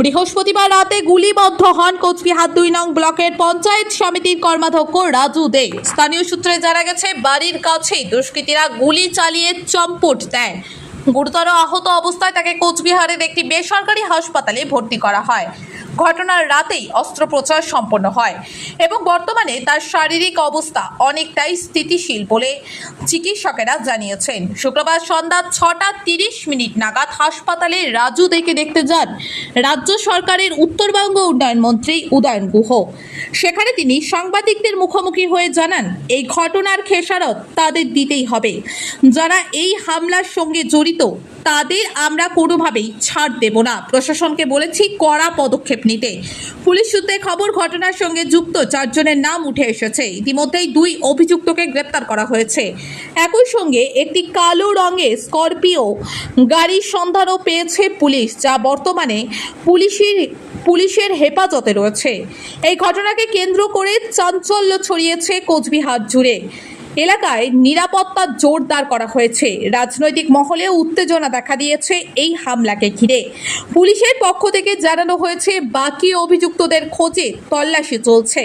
বৃহস্পতিবার রাতে গুলিবদ্ধ হন কোচবিহার দুই নং ব্লকের পঞ্চায়েত সমিতির কর্মাধ্যক্ষ রাজু দে। স্থানীয় সূত্রে জানা গেছে, বাড়ির কাছেই দুষ্কৃতীরা গুলি চালিয়ে চম্পট দেয়। গুরুতর আহত অবস্থায় তাকে কোচবিহারের একটি বেসরকারি হাসপাতালে ভর্তি করা হয়। ঘটনার রাতেই অস্ত্রোপচার সম্পন্ন হয় এবং বর্তমানে তার শারীরিক অবস্থা অনেকটাই স্থিতিশীল বলে চিকিৎসকেরা জানিয়েছেন। শুক্রবার সন্ধ্যা ছটা তিরিশ মিনিট নাগাদ হাসপাতালে রাজু দেখে দেখতে যান রাজ্য সরকারের উত্তরবঙ্গ উন্নয়ন মন্ত্রী উদয়ন গুহ। সেখানে তিনি সাংবাদিকদের মুখোমুখি হয়ে জানান, এই ঘটনার খেসারত তাদের দিতেই হবে। যারা এই হামলার সঙ্গে জড়িত তাদের আমরা কোনোভাবেই ছাড় দেব না। প্রশাসনকে বলেছি, কড়া পদক্ষেপ নিতে। পুলিশ সূত্রে খবর, ঘটনার সঙ্গে যুক্ত চারজনের নাম উঠে এসেছে। ইতিমধ্যেই দুই অভিযুক্তকে গ্রেপ্তার করা হয়েছে। একই সঙ্গে একটি কালো রঙের স্করপিও গাড়ির সন্ধানও পেয়েছে পুলিশ, যা বর্তমানে পুলিশের পুলিশের হেফাজতে রয়েছে। এই ঘটনাকে কেন্দ্র করে চাঞ্চল্য ছড়িয়েছে কোচবিহার জুড়ে। এলাকায় নিরাপত্তা জোরদার করা হয়েছে। রাজনৈতিক মহলে উত্তেজনা দেখা দিয়েছে এই হামলাকে ঘিরে। পুলিশের পক্ষ থেকে জানানো হয়েছে বাকি অভিযুক্তদের খোঁজে তল্লাশি চলছে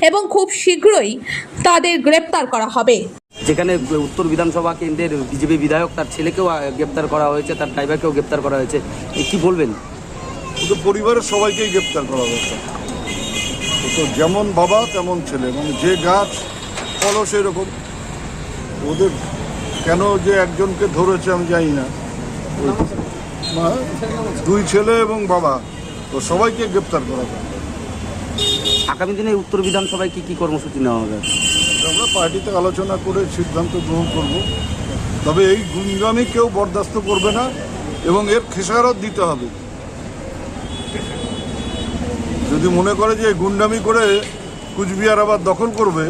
এবং খুব শীঘ্রই তাদের গ্রেপ্তার করা হবে। যেখানে উত্তর বিধানসভা কেন্দ্রের বিজেপি বিধায়ক তার ছেলেকেও গ্রেপ্তার করা হয়েছে তার ড্রাইভারকেও গ্রেপ্তার করা হয়েছে। কি বলবেন? ওদের পরিবারের সবাইকেই গ্রেপ্তার করা হয়েছে। তো যেমন বাবা তেমন ছেলে। মানে যে গাছ ফলও সেরকম। ওদের কেন যে একজনকে ধরেছে আমি জানি না। দুই ছেলে এবং বাবা তো সবাইকে গ্রেপ্তার করা দরকার আগামী দিনে উত্তর বিধানসভায় কি কি কর্মসূচি নেওয়া হবে? আমরা পার্টিতে আলোচনা করে সিদ্ধান্ত গ্রহণ করব। তবে এই গুন্ডামি কেউ বরদাস্ত করবে না এবং এর খেসারত দিতে হবে। যদি মনে করে যে গুন্ডামি করে কুচবিহার আবার দখল করবে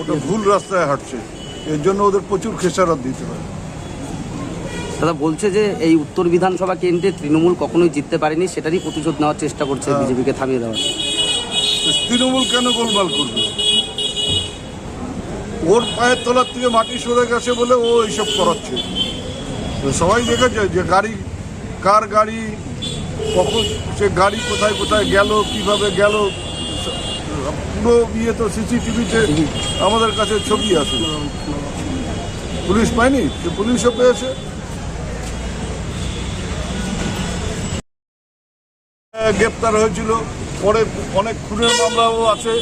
ওটা ভুল রাস্তায় হাঁটছে। এর জন্য ওদের প্রচুর খেসারত দিতে হবে দাদা বলছে যে এই উত্তর বিধানসভা কেন্দ্রে তৃণমূল কখনোই জিততে পারেনি সেটারই প্রতিশোধ নেওয়ার চেষ্টা করছে হ্যাঁ। বিজেপিকে থামিয়ে দেওয়ার। তৃণমূল কেন গোলমাল করবে? ওর পায়ের তলার থেকে মাটি সরে গেছে বলে ও এইসব করাচ্ছে। সবাই দেখেছে যে গাড়ি কার গাড়ি কখন সে গাড়ি কোথায় কোথায় গেল কীভাবে গেল পুরো ইয়ে তো সিসিটিভিতে আমাদের কাছে ছবি আছে। পুলিশ পায়নি? পুলিশও পেয়েছে। গ্রেপ্তার হয়েছিল। পরে অনেক খুনের মামলাও আছে।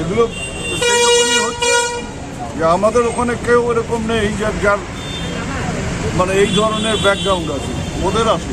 এগুলো হচ্ছে। যে আমাদের ওখানে কেউ এরকম নেই যার যার মানে এই ধরনের ব্যাকগ্রাউন্ড আছে। ওদের আছে।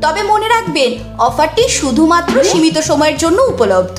তবে মনে রাখবেন অফারটি শুধুমাত্র সীমিত সময়ের জন্য উপলব্ধ।